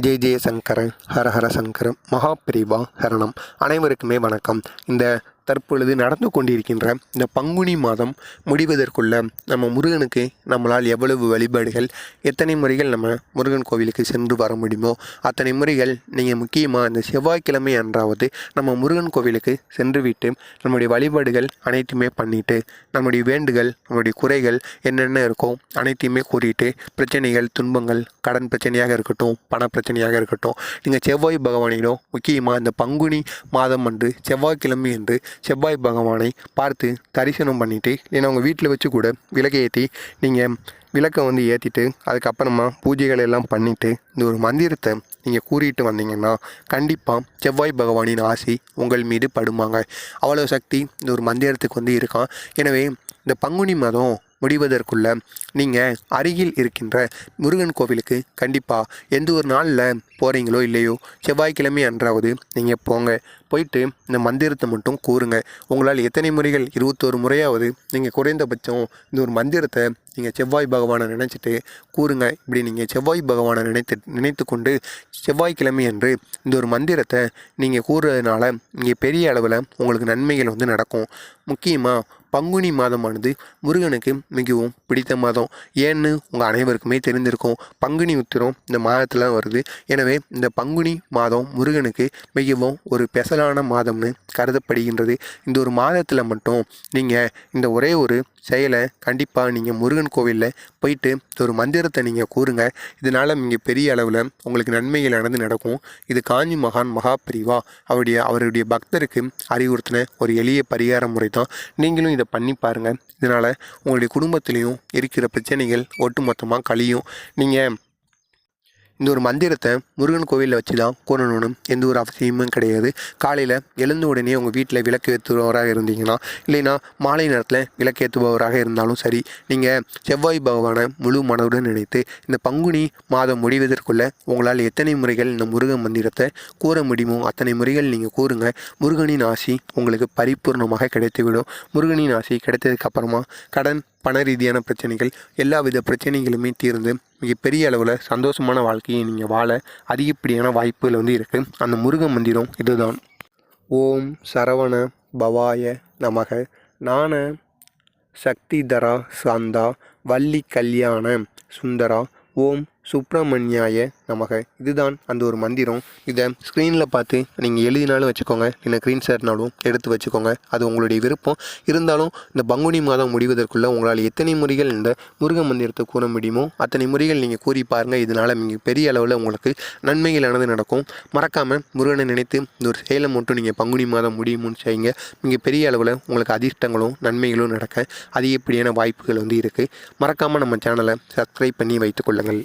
J ஜெய சங்கர ஹர ஹர சங்கர மகாபிரிவா ஹரணம். அனைவருக்குமே வணக்கம். இந்த தற்பொழுது நடந்து கொண்டிருக்கின்ற இந்த பங்குனி மாதம் முடிவதற்குள்ள நம்ம முருகனுக்கு நம்மளால் எவ்வளவு வழிபாடுகள் எத்தனை முறைகள் நம்ம முருகன் கோவிலுக்கு சென்று வர முடியுமோ அத்தனை முறைகள் நீங்கள் முக்கியமாக இந்த செவ்வாய்க்கிழமை அன்றாவது நம்ம முருகன் கோவிலுக்கு சென்று விட்டு நம்முடைய வழிபாடுகள் அனைத்துமே பண்ணிட்டு நம்முடைய வேண்டுகள் நம்முடைய குறைகள் என்னென்ன இருக்கோ அனைத்தையுமே கூறிட்டு பிரச்சனைகள் துன்பங்கள் கடன் பிரச்சனையாக இருக்கட்டும் பண பிரச்சனையாக இருக்கட்டும் நீங்கள் செவ்வாய் பகவானிடம் முக்கியமாக இந்த பங்குனி மாதம் அன்று செவ்வாய்க்கிழமை என்று செவ்வாய் பகவானை பார்த்து தரிசனம் பண்ணிவிட்டு இல்லைன்னா உங்கள் வீட்டில் வச்சு கூட விளக்கு ஏற்றி நீங்கள் விளக்கை வந்து ஏற்றிட்டு அதுக்கப்புறமா பூஜைகள் எல்லாம் பண்ணிவிட்டு இந்த ஒரு மந்திரத்தை நீங்கள் கூறிட்டு வந்தீங்கன்னா கண்டிப்பாக செவ்வாய் பகவானின் ஆசி உங்கள் மீது படுமாங்க. அவ்வளோ சக்தி இந்த ஒரு மந்திரத்துக்கு வந்து இருக்கான். எனவே இந்த பங்குனி மாதம் முடிவதற்குள்ள நீங்கள் அருகில் இருக்கின்ற முருகன் கோவிலுக்கு கண்டிப்பாக எந்த ஒரு நாளில் போகிறீங்களோ இல்லையோ செவ்வாய்க்கிழமை அன்றாவது நீங்கள் போங்க. போயிட்டு இந்த மந்திரத்தை மட்டும் கூறுங்க. உங்களால் எத்தனை முறைகள்? இருபத்தோரு முறையாவது நீங்கள் குறைந்தபட்சம் இந்த ஒரு மந்திரத்தை நீங்கள் செவ்வாய் பகவானை நினச்சிட்டு கூறுங்க. இப்படி நீங்கள் செவ்வாய் பகவானை நினைத்து நினைத்து கொண்டு செவ்வாய்க்கிழமை அன்று இந்த ஒரு மந்திரத்தை நீங்கள் கூறுறதுனால இங்கே பெரிய அளவில் உங்களுக்கு நன்மைகள் வந்து நடக்கும். முக்கியமாக பங்குனி மாதமானது முருகனுக்கு மிகவும் பிடித்த மாதம். ஏன்னு உங்கள் அனைவருக்குமே தெரிந்திருக்கும். பங்குனி உத்திரம் இந்த மாதத்தில் வருது. எனவே இந்த பங்குனி மாதம் முருகனுக்கு மிகவும் ஒரு பெசலான மாதம்னு கருதப்படுகின்றது. இந்த ஒரு மாதத்தில் மட்டும் நீங்கள் இந்த ஒரே ஒரு செயலை கண்டிப்பாக நீங்கள் முருகன் கோவிலில் போயிட்டு இந்த ஒரு மந்திரத்தை நீங்கள் கூறுங்க. இதனால் நீங்கள் பெரிய அளவில் உங்களுக்கு நன்மைகள் நடந்து நடக்கும். இது காஞ்சி மகான் மகாபிரிவா அவருடைய அவருடைய பக்தருக்கு அறிவுறுத்தின ஒரு எளிய பரிகார முறை தான் நீங்களும் இதை பண்ணி பாருங்கள் இதனால் உங்களுடைய குடும்பத்திலையும் இருக்கிற பிரச்சனைகள் ஒட்டுமொத்தமாக கழியும். நீங்கள் இந்த ஒரு மந்திரத்தை முருகன் கோவிலில் வச்சு தான் கூறணும்னு எந்த ஒரு அவசியமும் கிடையாது. காலையில் எழுந்த உடனே உங்கள் வீட்டில் விளக்கு ஏற்றுபவராக இருந்தீங்கன்னா இல்லைன்னா மாலை நேரத்தில் விளக்கு ஏற்றுபவராக இருந்தாலும் சரி நீங்கள் செவ்வாய் பகவானை முழு மனதுடன் நினைத்து இந்த பங்குனி மாதம் முடிவதற்குள்ள உங்களால் எத்தனை முறைகள் இந்த முருகன் மந்திரத்தை கூற முடியுமோ அத்தனை முறைகள் நீங்கள் கூறுங்க. முருகனின் ஆசி உங்களுக்கு பரிபூர்ணமாக கிடைத்துவிடும். முருகனின் ஆசி கிடைத்ததுக்கப்புறமா கடன் பண ரீதியான பிரச்சனைகள் எல்லா வித பிரச்சனைகளுமே தீர்ந்து மிகப்பெரிய அளவில் சந்தோஷமான வாழ்க்கையை நீங்கள் வாழ அதிகப்படியான வாய்ப்புகள் வந்து இருக்குது அந்த முருகன் மந்திரம் இதுதான். ஓம் சரவண பவாய நமக. நான சக்திதரா சாந்தா. வள்ளி கல்யாண சுந்தரா. ஓம் சுப்பிரமணியாய நமக. இதுதான் அந்த ஒரு மந்திரம். இதை ஸ்க்ரீனில் பார்த்து நீங்கள் எழுதினாலும் வச்சுக்கோங்க. இல்லை க்ரீன் சேர்னாலும் எடுத்து வச்சுக்கோங்க. அது உங்களுடைய விருப்பம். இருந்தாலும் இந்த பங்குனி மாதம் முடிவதற்குள்ளே உங்களால் எத்தனை முறைகள் இந்த முருக மந்திரத்தை கூற முடியுமோ அத்தனை முறைகள் நீங்கள் கூறி பாருங்கள் இதனால் நீங்கள் பெரிய அளவில் உங்களுக்கு நன்மைகளானது நடக்கும். மறக்காமல் முருகனை நினைத்து இந்த ஒரு செயலை மட்டும் நீங்கள் பங்குனி மாதம் முடியும்னு செய்யுங்க. நீங்கள் பெரிய அளவில் உங்களுக்கு அதிர்ஷ்டங்களும் நன்மைகளும் நடக்க அதிகப்படியான வாய்ப்புகள் வந்து இருக்குது மறக்காமல் நம்ம சேனலை சப்ஸ்கிரைப் பண்ணி வைத்துக்கொள்ளுங்கள்